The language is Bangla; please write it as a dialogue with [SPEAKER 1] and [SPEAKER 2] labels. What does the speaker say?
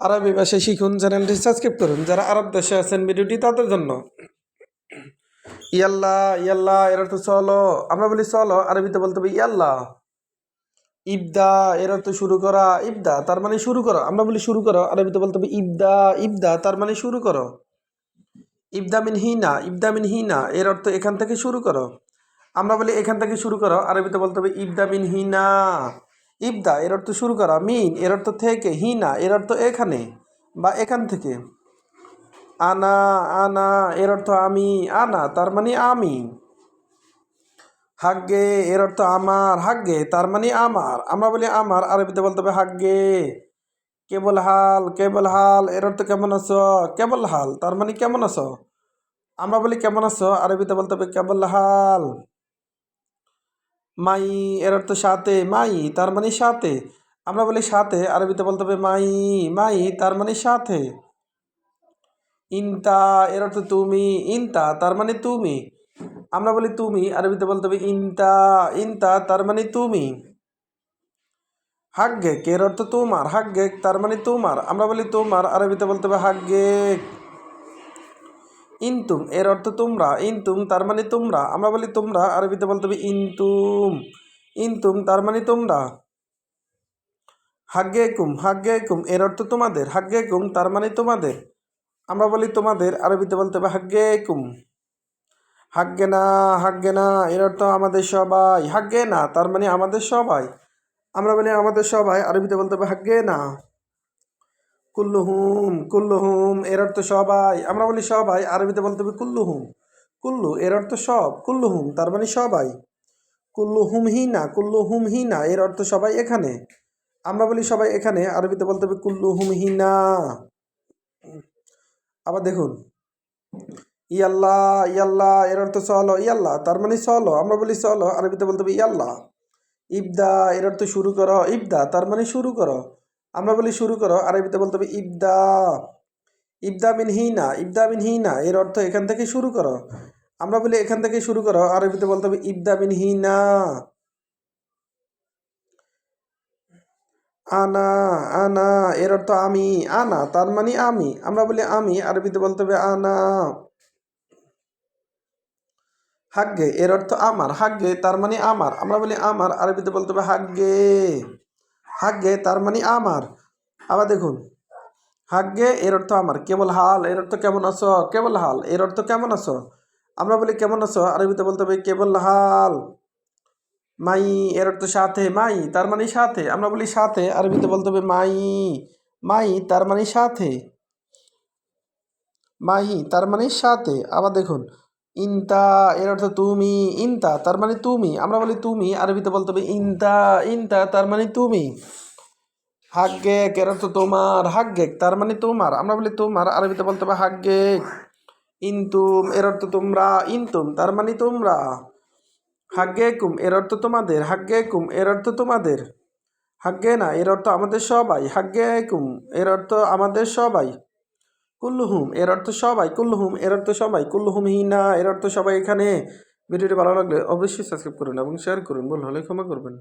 [SPEAKER 1] আরবি ভাষা শিখুন, চ্যানেলটি সাবস্ক্রাইব করুন। যারা আরব দেশে আছেন ভিডিওটি তাদের জন্য। ইয়াল্লা ইয়াল্লা, এর অর্থ চলো আমরা বলি চলো আরবিতে বলতে হবে ইয়াল্লা। ইবদা, এর অর্থ শুরু করা, ইবদা, তার মানে শুরু করো। আমরা বলি শুরু করো, আরবিতে বলতে হবে ইবদা ইবদা, তার মানে শুরু করো। ইবদা মিন হিনা, ইবদা মিন হিনা, এর অর্থ এখান থেকে শুরু করো। আমরা বলি এখান থেকে শুরু করো, আরবিতে বলতে হবে ইবদা মিন হিনা। ইবদা, এর অর্থ শুরু করা, মিন, এর অর্থ থেকে, হিনা, এর অর্থ এখানে বা এখান থেকে। আনা আনা, এর অর্থ আমি, আনা, তার মানে আমি। হাগ্গে, এর অর্থ আমার, হাগ্গে, তার মানে আমার। আমরা বলি আমার, আরবিতে বলতে হবে হাগ্গে। কেবল হাল কেবল হাল, এর অর্থ কেমন আছো? কেবল হাল, তার মানে কেমন আছো? আমরা বলি কেমন আছো, আরবিতে বলতে হবে কেবল হাল। মাই এর অর্থ সাথে, মাই, তার মানে সাথে। আমরা বলি সাথে, আরবিতে বলতে হবে মাই মাই, তার মানে সাথে। ইনতা এর অর্থ তুমি, ইনতা, তার মানে তুমি। আমরা বলি তুমি, আরবিতে বলতে হবে ইনতা ইনতা, তার মানে তুমি। হাগ্গেক এর অর্থ তোমার, হাগ্গেক তার মানে তোমার। আমরা বলি তোমার, আরবিতে বলতে হবে হাগ্গেক। ইনতুম, এর অর্থ তোমরা। ইনতুম, তার মানে তোমরা। আমরা বলি তোমরা, আরবিতে বলতে হবে ইনতুম। ইনতুম, তার মানে তোমরা। হাগ্গেকুম হাগ্গেকুম, এর অর্থ তোমাদের। হাগ্গেকুম, তার মানে তোমাদের। আমরা বলি তোমাদের, আরবিতে বলতে হবে হাগ্গেকুম। হাগ্গে না হাগ্গে না এর অর্থ আমাদের সবাই। হাগ্গে না তার মানে আমাদের সবাই। আমরা বলি আমাদের সবাই, আরবিতে বলতে হবে হাগ্গে না কুল্লুহুম কুল্লুহুম, এর অর্থ সবাই। আমরা বলি সবাই, আরবিতে বলতে হবে কুল্লুহুম। কুল্লু, এর অর্থ সব। কুল্লুহুম, তার মানে সবাই। কুল্লুহুম হিনা কুল্লুহুম হিনা এর অর্থ সবাই এখানে। আমরা বলি সবাই এখানে, আরবিতে বলতে হবে কুল্লুহুম হিনা আবার দেখুন। ইয়াল্লা ইয়াল্লা, এর অর্থ চলো ইয়াল্লা, তার মানে চলো আমরা বলি চলো আরবিতে বলতে হবে ইয়াল্লা। ইবদা, এর অর্থ শুরু করো। ইবদা, তার মানে শুরু করো। আমরা বলি শুরু করো, আরবিতে বলতে হবে ইবদা। ইবদা বিন হিনা, ইবদা বিন হিনা, এর অর্থ এখান থেকে শুরু করো। আমরা বলি এখান থেকে শুরু করো, আরবিতে বলতে হবে ইবদা বিন হিনা। আনা আনা, এর অর্থ আমি, আনা, তার মানে আমি। আমরা বলি আমি, আরবিতে বলতে হবে আনা। হাগ্গে, এর অর্থ আমার, হাগ্গে, তার মানে আমার। আমরা বলি আমার, আরবিতে বলতে হবে হাগ্গে। হাগ্গে তার মানে আমার। আবার দেখুন হাগ্গে এর অর্থ আমার। কেবল হাল, এর অর্থ কেমন আছো? কেবল হাল, এর অর্থ কেমন আছো? আমরা বলি কেমন আছো? আরবিতে বলতে হবে কেবল হাল। মাই, এর অর্থ সাথে, মাই, তার মানে সাথে। আমরা বলি সাথে, আরবিতে বলতে হবে মাই। মাই, তার মানে সাথে। মাহি তার মানে সাথে। আবার দেখুন ইনতা, এর অর্থ তুমি, ইনতা, তার মানে তুমি। আমরা বলি তুমি, আরবিতে বলতে হবে ইনতা ইনতা, তার মানে তুমি। হাগ্গেক, এর অর্থ তোমার, হাগ্গেক, তার মানে তোমার। আমরা বলি তোমার, আরবিতে বলতে হবে হাগ্গেক। ইনতুম, এর অর্থ তোমরা, ইনতুম, তার মানে তোমরা। হাগ্গেকুম, এর অর্থ তোমাদের। হাগ্গেকুম, এর অর্থ তোমাদের। হাগ্গে না, এর অর্থ আমাদের সবাই। হাগ্গেকুম, এর অর্থ আমাদের সবাই। কুল্লুহুম, এর অর্থ সবাই, কুল্লুহুম, এর অর্থ সবাই, কুল্লুহুম হিনা এর অর্থ সবাই এখানে। ভিডিওটি ভালো লাগলে অবশ্যই সাবস্ক্রাইব করুন এবং শেয়ার করুন। ভুল হলে ক্ষমা করবেন।